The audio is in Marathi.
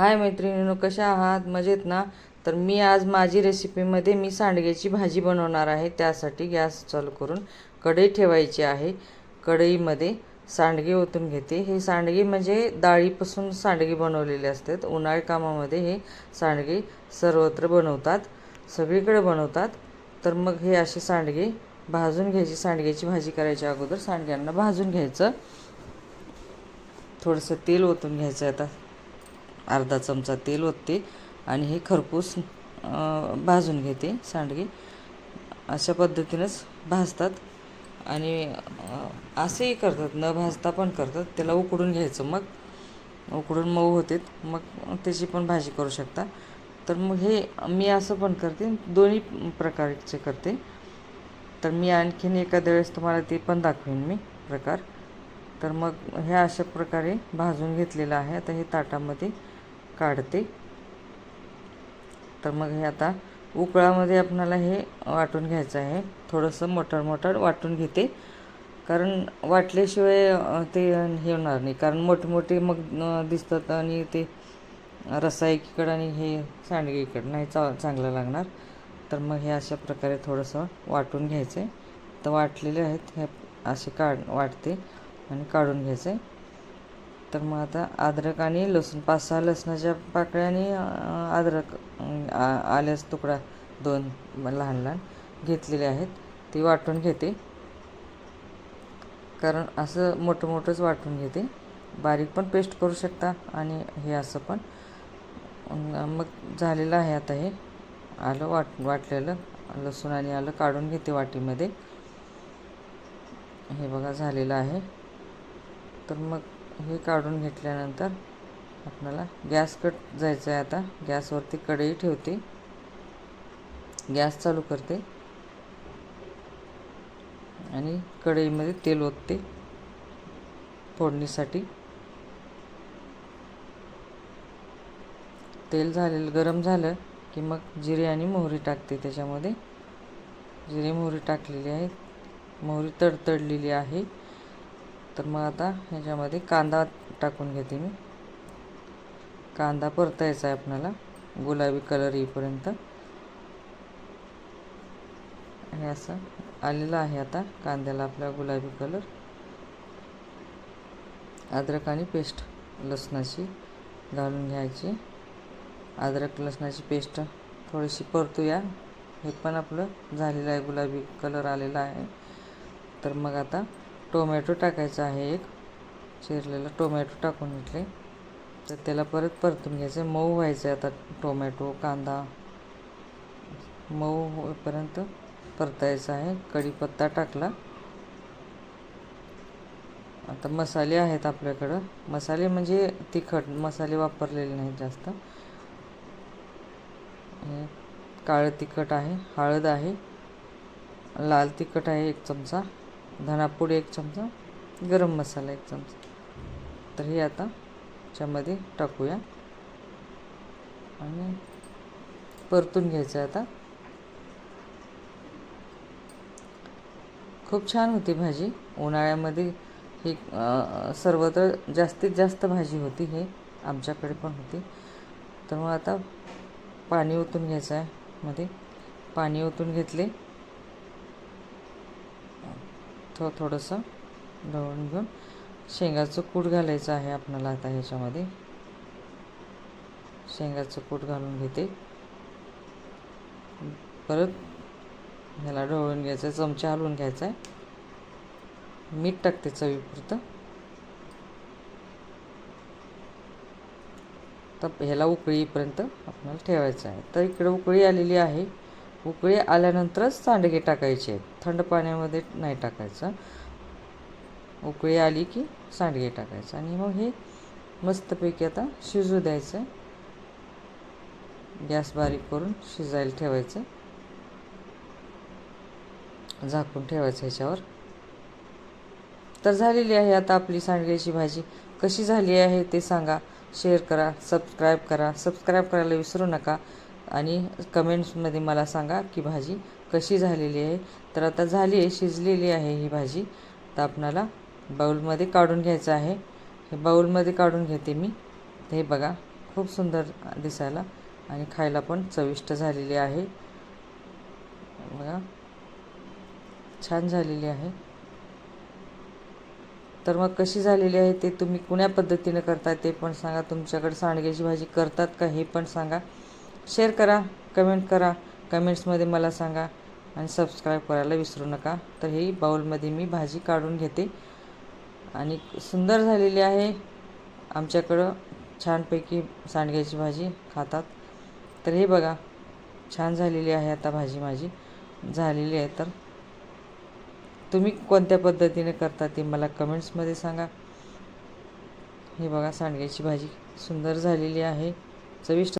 हाय मैत्रिणीनो कशा आहात? मजेत ना? तर मी आज माझी रेसिपीमध्ये मी सांडग्याची भाजी बनवणार आहे. त्यासाठी गॅस चालू करून कढई ठेवायची आहे. कढईमध्ये सांडगे ओतून घेते. हे सांडगे म्हणजे डाळीपासून सांडगे बनवलेले असतात. उन्हाळी कामामध्ये हे सांडगे सर्वत्र बनवतात. सगळीकडे बनवतात. तर मग हे असे सांडगे भाजून घ्यायची. सांडग्याची भाजी करायच्या अगोदर सांडग्यांना भाजून घ्यायचं. थोडंसं तेल ओतून घ्यायचं आता. अर्धा चमचा तेल ओतते आणि हे खरपूस भाजून घेते सांडगे. अशा पद्धतीनंच भाजतात. आणि असेही करतात न भाजता पण करतात. त्याला उकडून घ्यायचं मग. उकडून मऊ होते. मग त्याची पण भाजी करू शकता. तर मग हे मी असं पण करते. दोन्ही प्रकारचे करते. तर मी आणखीन एखाद्या वेळेस तुम्हाला ते पण दाखवेन मी प्रकार. तर मग हे अशा प्रकारे भाजून घेतलेलं आहे. आता हे ताटामध्ये काढते. तर मग हे आता उकळामध्ये आपणाला हे वाटून घ्यायचं आहे. थोडंसं मोटर मोटर वाटून घेते. कारण वाटल्याशिवाय ते हे होणार नाही. कारण मोठे मग दिसतात आणि ते रसा एकीकडं आणि हे सांडगे इकडं नाही चा चांगलं लागणार. तर मग हे अशा प्रकारे थोडंसं वाटून घ्यायचं आहे तर वाटलेले आहेत हे असे काढ वाटते आणि काढून घ्यायचे तर मग आता अद्रक आणि लसूण पाच सहा लसणाच्या पाकळ्या आणि अद्रक अं, आ- आल्याचा तुकडा दोन लहान लहान घेतलेले आहेत. ते वाटून घेते. कारण असं मोठं मोठंच वाटून घेते. बारीक पण पेस्ट करू शकता आणि हे असं पण. मग झालेलं आहे आता हे. आलं वाट वाटलेलं. लसूण आणि आलं काढून घेते वाटीमध्ये. हे बघा झालेलं आहे. तर मग हे काढून घेतल्यानंतर आपल्याला गॅस कट जायचं आहे आता. गॅसवरती कढई ठेवते. गॅस चालू करते. आणि कढईमध्ये तेल ओतते. फोडणीसाठी. तेल झालेलं गरम झालं की मग जिरे आणि मोहरी टाकते त्याच्यामध्ये. जिरे मोहरी टाकलेली आहे मोहरी तडतडलेली आहे. तर मग आता ह्याच्यामध्ये कांदा टाकून घेते मी. कांदा परतायचा आहे आपल्याला. गुलाबी कलर येईपर्यंत. हे असं आलेलं आहे आता कांद्याला आपला गुलाबी कलर. अद्रक आणि पेस्ट लसणाची घालून घ्यायची. अद्रक लसणाची पेस्ट थोडीशी परतूया. हे पण आपलं झालेलं आहे. गुलाबी कलर आलेला आहे. तर मग आता टोमॅटो टाकायचा आहे एक. चिरलेला टोमॅटो टाकून घेतले. तर त्याला परत परतून घ्यायचं. मऊ व्हायचं आहे आता टोमॅटो कांदा. मऊ होईपर्यंत परतायचा आहे. कढीपत्ता टाकला. आता मसाले आहेत आपल्याकडं. मसाले म्हणजे तिखट. मसाले वापरलेले नाहीत जास्त. काळं तिखट आहे. हळद आहे. लाल तिखट आहे एक चमचा. धनापूड एक चमचा गरम मसाला एक चमचा. तर हे आता च्यामध्ये टाकूया. आणि परतून घ्यायचं आहे आता. खूप छान होती भाजी. उन्हाळ्यामध्ये ही सर्वत्र जास्तीत जास्त भाजी होती हे आमच्याकडे पण होती. तर मग आता पाणी ओतून घ्यायचं आहे मध्ये. पाणी ओतून घेतले. थो थोडंसं ढवळून घेऊन शेंगाचं कूट घालायचं आहे आपल्याला आता ह्याच्यामध्ये. शेंगाचं कूट घालून घेते. परत ह्याला ढवळून घ्यायचं आहे चमचा हलवून घ्यायचा आहे. मीठ टाकते चवीपुरतं. तर ह्याला उकळीपर्यंत आपल्याला ठेवायचं आहे. तर इकडे उकळी आलेली आहे. उकळी आल्यानंतरच सांडगे टाकायचे. थंड पाण्यामध्ये नाही टाकायचं. उकळी आली की सांडगे टाकायचं. आणि मग हे मस्तपैकी आता शिजू द्यायचं. गॅस बारीक करून शिजायला ठेवायचं. झाकून ठेवायचं ह्याच्यावर. तर झालेली आहे आता आपली सांडग्याची भाजी. कशी झाली आहे ते सांगा. शेअर करा सबस्क्राईब करा. सबस्क्राईब करायला विसरू नका. आणि कमेंट्समध्ये मला सांगा की भाजी कशी झालेली आहे. तर आता झाली आहे शिजलेली आहे ही भाजी. तर आपणाला बाऊलमध्ये काढून घ्यायचं आहे. हे बाऊलमध्ये काढून घेते मी. हे बघा खूप सुंदर दिसायला आणि खायला पण चविष्ट झालेली आहे. बघा छान झालेली आहे. तर मग कशी झालेली आहे ते तुम्ही कुण्या पद्धतीनं करता ते पण सांगा. तुमच्याकडे सांडग्याची भाजी करतात का हे पण सांगा. शेअर करा कमेंट करा कमेंट्समध्ये मला सांगा आणि सबस्क्राईब करायला विसरू नका. तर ही बाऊलमध्ये मी भाजी काढून घेते. आणि सुंदर झालेली आहे. आमच्याकडं छानपैकी सांडग्याची भाजी खातात. तर हे बघा छान झालेली आहे आता भाजी माझी. झालेली आहे तर. तुम्ही कोणत्या पद्धतीने करता ते मला कमेंट्समध्ये सांगा. हे बघा सांडग्याची भाजी सुंदर झालेली आहे. चविष्ट